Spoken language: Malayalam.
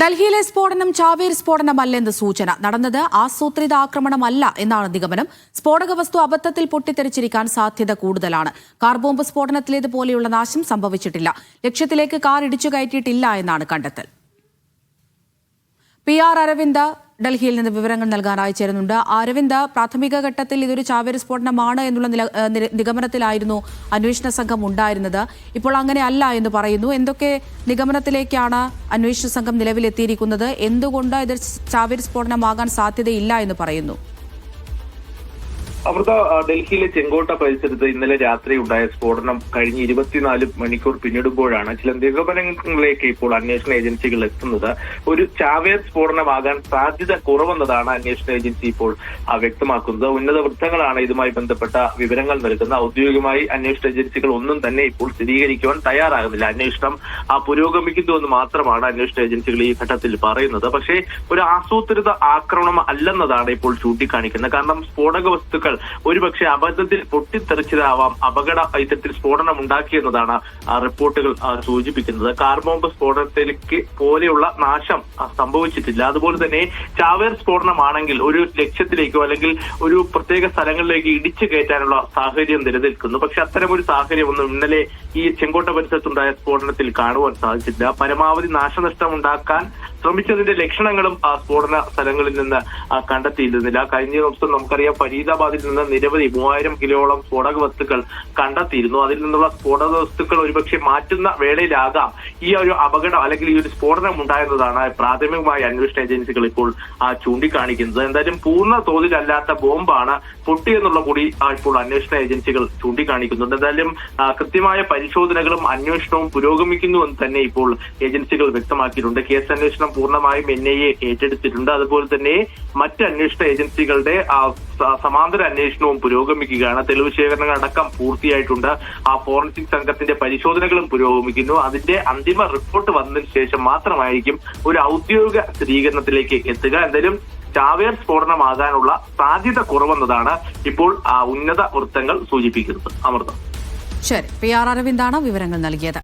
ഡൽഹിയിലെ സ്ഫോടനം ചാവേർ സ്ഫോടനമല്ലെന്ന് സൂചന. നടന്നത് ആസൂത്രിത ആക്രമണമല്ല എന്നാണ് നിഗമനം. സ്ഫോടക വസ്തു അബദ്ധത്തിൽ പൊട്ടിത്തെറിച്ചിരിക്കാൻ സാധ്യത കൂടുതലാണ്. കാർ ബോംബ് സ്ഫോടനത്തിലേതുപോലെയുള്ള നാശം സംഭവിച്ചിട്ടില്ല. ലക്ഷ്യത്തിലേക്ക് കാർ ഇടിച്ചു കയറ്റിയിട്ടില്ല എന്നാണ് കണ്ടെത്തൽ. പി ആർ അരവിന്ദ് ഡൽഹിയിൽ നിന്ന് വിവരങ്ങൾ നൽകാനായി ചേരുന്നുണ്ട്. അരവിന്ദ് പ്രാഥമിക ഘട്ടത്തിൽ ഇതൊരു ചാവേർ സ്ഫോടനമാണ് എന്നുള്ള നിഗമനത്തിലായിരുന്നു അന്വേഷണ സംഘം ഉണ്ടായിരുന്നത്. ഇപ്പോൾ അങ്ങനെ അല്ല എന്ന് പറയുന്നു. എന്തൊക്കെ നിഗമനത്തിലേക്കാണ് അന്വേഷണ സംഘം നിലവിലെത്തിയിരിക്കുന്നത്? എന്തുകൊണ്ട് ഇത് ചാവേർ സ്ഫോടനമാകാൻ സാധ്യതയില്ല എന്ന് പറയുന്നു. അമൃത ഡൽഹിയിലെ ചെങ്കോട്ട പരിസരത്ത് ഇന്നലെ രാത്രി ഉണ്ടായ സ്ഫോടനം കഴിഞ്ഞ ഇരുപത്തിനാല് മണിക്കൂർ പിന്നിടുമ്പോഴാണ് ചില നിഗമനങ്ങളിലേക്ക് ഇപ്പോൾ അന്വേഷണ ഏജൻസികൾ എത്തുന്നത്. ഒരു ചാവേർ സ്ഫോടനമാകാൻ സാധ്യത കുറവെന്നതാണ് അന്വേഷണ ഏജൻസി ഇപ്പോൾ വ്യക്തമാക്കുന്നത്. ഉന്നത വൃത്തങ്ങളാണ് ഇതുമായി ബന്ധപ്പെട്ട വിവരങ്ങൾ നൽകുന്ന ഔദ്യോഗികമായി അന്വേഷണ ഏജൻസികൾ ഒന്നും തന്നെ ഇപ്പോൾ സ്ഥിരീകരിക്കുവാൻ തയ്യാറാകുന്നില്ല. അന്വേഷണം ആ, പുരോഗമിക്കുന്നുവെന്ന് മാത്രമാണ് അന്വേഷണ ഏജൻസികൾ ഈ ഘട്ടത്തിൽ പറയുന്നത്. പക്ഷേ ഒരു ആസൂത്രിത ആക്രമണം അല്ലെന്നതാണ് ഇപ്പോൾ ചൂണ്ടിക്കാണിക്കുന്നത്. കാരണം സ്ഫോടക വസ്തുക്കൾ ഒരുപക്ഷെ അബദ്ധത്തിൽ പൊട്ടിത്തെറിച്ചതാവാം അപകട ഇത്തരത്തിൽ സ്ഫോടനം ഉണ്ടാക്കിയെന്നതാണ് റിപ്പോർട്ടുകൾ സൂചിപ്പിക്കുന്നത്. കാർ ബോംബ് സ്ഫോടനത്തിലേക്ക് പോലെയുള്ള നാശം സംഭവിച്ചിട്ടില്ല. അതുപോലെ തന്നെ ചാവേർ സ്ഫോടനമാണെങ്കിൽ ഒരു ലക്ഷ്യത്തിലേക്കോ അല്ലെങ്കിൽ ഒരു പ്രത്യേക സ്ഥലങ്ങളിലേക്ക് ഇടിച്ചു കയറ്റാനുള്ള സാഹചര്യം നിലനിൽക്കുന്നു. പക്ഷെ അത്തരമൊരു സാഹചര്യമൊന്നും ഇന്നലെ ഈ ചെങ്കോട്ട പരിസരത്തുണ്ടായ സ്ഫോടനത്തിൽ കാണുവാൻ സാധിച്ചില്ല. പരമാവധി നാശനഷ്ടം ഉണ്ടാക്കാൻ ശ്രമിച്ചതിന്റെ ലക്ഷണങ്ങളും ആ സ്ഫോടന സ്ഥലങ്ങളിൽ നിന്ന് കണ്ടെത്തിയിരുന്നില്ല. കഴിഞ്ഞ ദിവസം നമുക്കറിയാം ഫരീദാബാദിൽ നിന്ന് നിരവധി മൂവായിരം കിലോളം സ്ഫോടക വസ്തുക്കൾ കണ്ടെത്തിയിരുന്നു. അതിൽ നിന്നുള്ള സ്ഫോടക വസ്തുക്കൾ ഒരുപക്ഷെ മാറ്റുന്ന വേളയിലാകാം. ഈ ഒരു അപകടം അല്ലെങ്കിൽ ഈ ഒരു സ്ഫോടനം ഉണ്ടായെന്നതാണ് പ്രാഥമികമായി അന്വേഷണ ഏജൻസികൾ ഇപ്പോൾ ചൂണ്ടിക്കാണിക്കുന്നത്. എന്തായാലും പൂർണ തോതിലല്ലാത്ത ബോംബാണ് പൊട്ടിയെന്നുള്ള കൂടി ഇപ്പോൾ അന്വേഷണ ഏജൻസികൾ ചൂണ്ടിക്കാണിക്കുന്നുണ്ട്. എന്തായാലും കൃത്യമായ പരിശോധനകളും അന്വേഷണവും പുരോഗമിക്കുന്നു എന്ന് തന്നെ ഇപ്പോൾ ഏജൻസികൾ വ്യക്തമാക്കിയിട്ടുണ്ട്. കേസ് അന്വേഷണം പൂർണമായും എൻ ഐ എ ഏറ്റെടുത്തിട്ടുണ്ട്. അതുപോലെ തന്നെ മറ്റ് അന്വേഷണ ഏജൻസികളുടെ സമാന്തര അന്വേഷണവും പുരോഗമിക്കുകയാണ്. തെളിവ് ശേഖരണങ്ങൾ അടക്കം പൂർത്തിയായിട്ടുണ്ട്. ആ ഫോറൻസിക് സംഘത്തിന്റെ പരിശോധനകളും പുരോഗമിക്കുന്നു. അതിന്റെ അന്തിമ റിപ്പോർട്ട് വന്നതിന് ശേഷം മാത്രമായിരിക്കും ഒരു ഔദ്യോഗിക സ്ഥിരീകരണത്തിലേക്ക് എത്തുക. എന്തായാലും ചാവേർ സ്ഫോടനമാകാനുള്ള സാധ്യത കുറവെന്നതാണ് ഇപ്പോൾ ഉന്നത വൃത്തങ്ങൾ സൂചിപ്പിക്കുന്നത്. അമൃത. ശരി. പി ആർ അരവിന്ദാണ് വിവരങ്ങൾ നൽകിയത്.